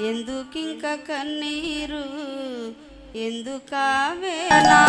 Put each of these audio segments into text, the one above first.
ఎందుకింక కన్నీరు? ఎందుకావేనా?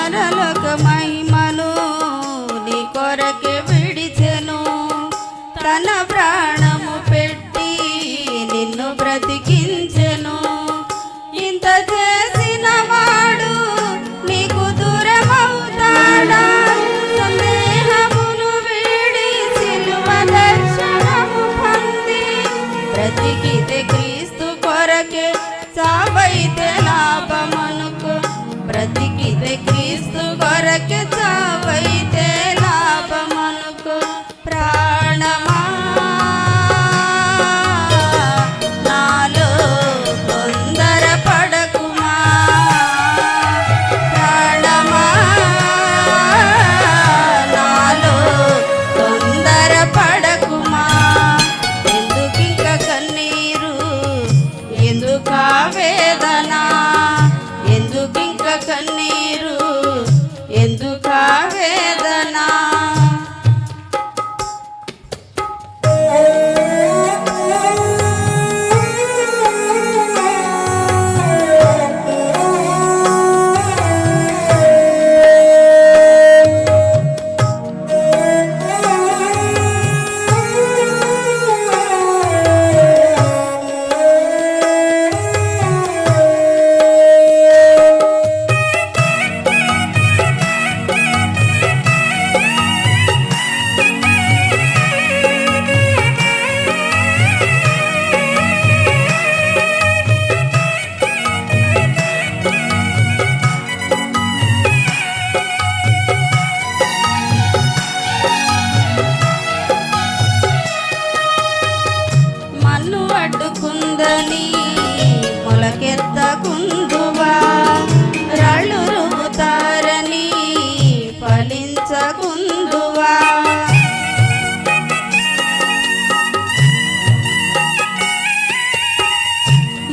పరలోక మహిమలు నీ కొరకే విడిచెను. తన ప్రాణము పెట్టి నిన్ను బ్రతికించ నన్ను అడ్డుకుందని మొలకెత్తకుందువా రాళ్ళు రుతారని ఫలించకుందువా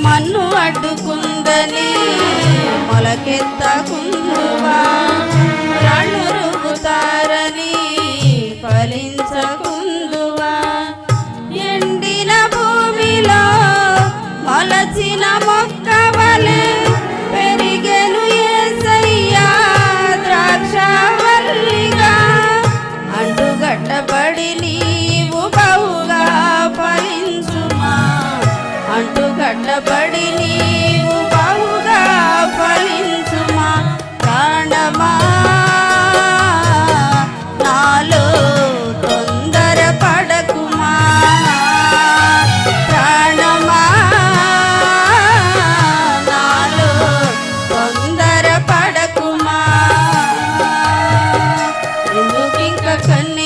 మన్ను అడ్డుకుందని మొలకెత్తకుందువా కాచిన మొక్కవలే 那个。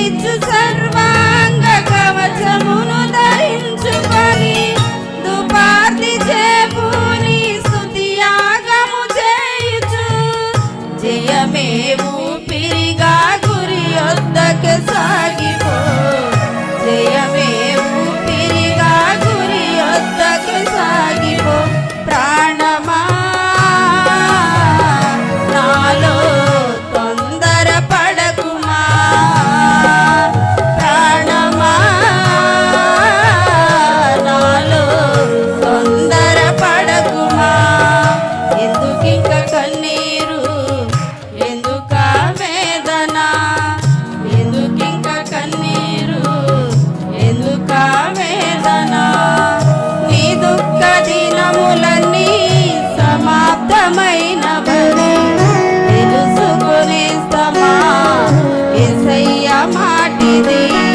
దేవుడిచ్చు సర్వ baby.